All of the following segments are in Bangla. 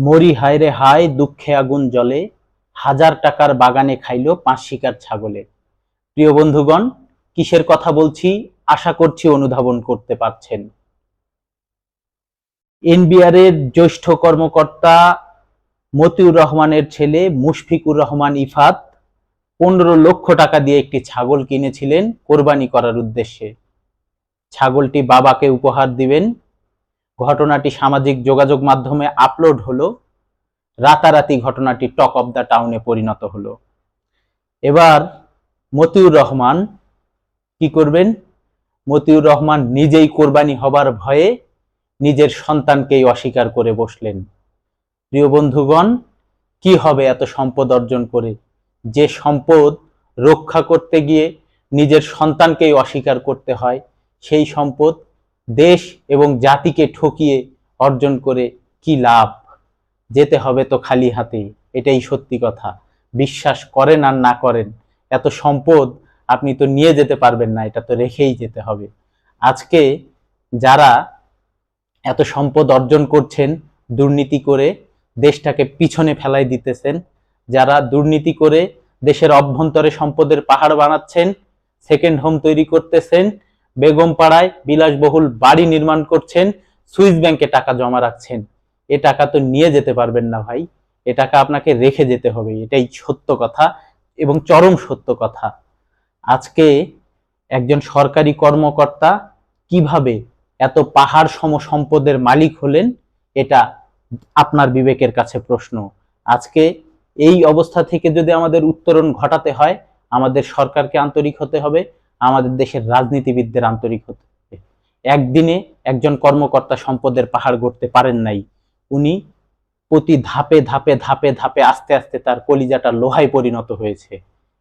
মরি হায় রে হায়, দুঃখে আগুন জলে হাজার টাকার বাগানে খাইলো পাঁচ শিকার ছাগলে। প্রিয় বন্ধুগণ, কিসের কথা বলছি? আশা করছি অনুধাবন করতে পারছেন। এনবিআর এর জ্যেষ্ঠ কর্মকর্তা মতিউর রহমানের ছেলে মুশফিকুর রহমান ইফাত পনেরো লক্ষ টাকা দিয়ে একটি ছাগল কিনেছিলেন কোরবানি করার উদ্দেশ্যে। ছাগলটি বাবাকে উপহার দিবেন। ঘটনাটি সামাজিক যোগাযোগ মাধ্যমে আপলোড হলো, রাতারাতি ঘটনাটি টক অব দ্য টাউনে পরিণত হলো। এবার মতিউর রহমান কি করবেন? মতিউর রহমান নিজেই কোরবানি হবার ভয়ে নিজের সন্তানকেই অস্বীকার করে বসলেন। প্রিয় বন্ধুগণ, কি হবে এত সম্পদ অর্জন করে? যে সম্পদ রক্ষা করতে গিয়ে নিজের সন্তানকেই অস্বীকার করতে হয়, সেই সম্পদ দেশ এবং জাতিকে ঠকিয়ে অর্জন করে কি লাভ? যেতে হবে তো খালি হাতেই, এটাই সত্যি কথা। বিশ্বাস করেন আর না করেন, এত সম্পদ আপনি তো নিয়ে যেতে পারবেন না, এটা তো রেখেই যেতে হবে। আজকে যারা এত সম্পদ অর্জন করছেন, দুর্নীতি করে দেশটাকে পিছনে ফেলাই দিতেছেন, যারা দুর্নীতি করে দেশের অভ্যন্তরে সম্পদের পাহাড় বানাচ্ছেন সেকেন্ড হোম তৈরি করতেছেন বেগম পাড়ায় বিলাসবহুল বাড়ি নির্মাণ করছেন, সুইস ব্যাংকে টাকা জমা রাখছেন। এ টাকা তো নিয়ে যেতে পারবেন না ভাই। এ টাকা আপনাকে রেখে যেতে হবে। এটাই সত্য কথা এবং চরম সত্য কথা। আজকে একজন সরকারি কর্মকর্তা কীভাবে এত পাহাড় সম সম্পদের মালিক হলেন, এটা আপনার বিবেকের কাছে প্রশ্ন। আজকে এই অবস্থা থেকে যদি আমাদের উত্তরণ ঘটাতে হয়, আমাদের সরকারকে আন্তরিক হতে হবে। আমাদের দেশের রাজনীতিবিদদের আন্তরিক হতে একদিনে একজন কর্মকর্তা সম্পদের পাহাড় গড়তে পারেন নাই, উনি প্রতি ধাপে ধাপে ধাপে ধাপে আস্তে আস্তে তার কলিজাটা লোহায় পরিণত হয়েছে।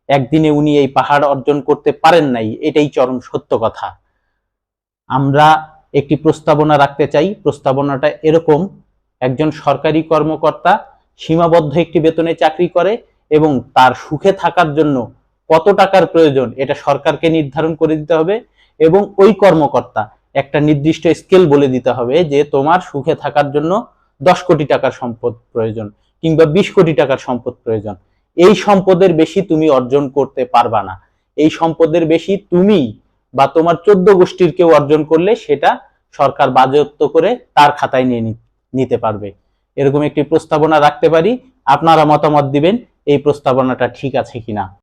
একদিনে উনি এই পাহাড় অর্জন করতে পারেন নাই, এটাই চরম সত্য কথা। আমরা একটি প্রস্তাবনা রাখতে চাই, প্রস্তাবনাটা এরকম, একজন সরকারি কর্মকর্তা সীমাবদ্ধ একটি বেতনে চাকরি করে এবং তার সুখে থাকার জন্য কত টাকার প্রয়োজন এটা সরকারকে নির্ধারণ করে দিতে হবে এবং ওই কর্মকর্তা একটা নির্দিষ্ট স্কেল বলে দিতে হবে যে তোমার সুখে থাকার জন্য দশ কোটি টাকার সম্পদ প্রয়োজন কিংবা বিশ কোটি টাকার সম্পদ প্রয়োজন। এই সম্পদের বেশি তুমি অর্জন করতে পারবা না। এই সম্পদের বেশি তুমি বা তোমার চোদ্দ গোষ্ঠীর কেউ অর্জন করলে সেটা সরকার বাজেয়াপ্ত করে তার খাতায় নিয়ে নিতে পারবে। এরকম একটি প্রস্তাবনা রাখতে পারি। আপনারা মতামত দিবেন, এই প্রস্তাবনাটা ঠিক আছে কিনা।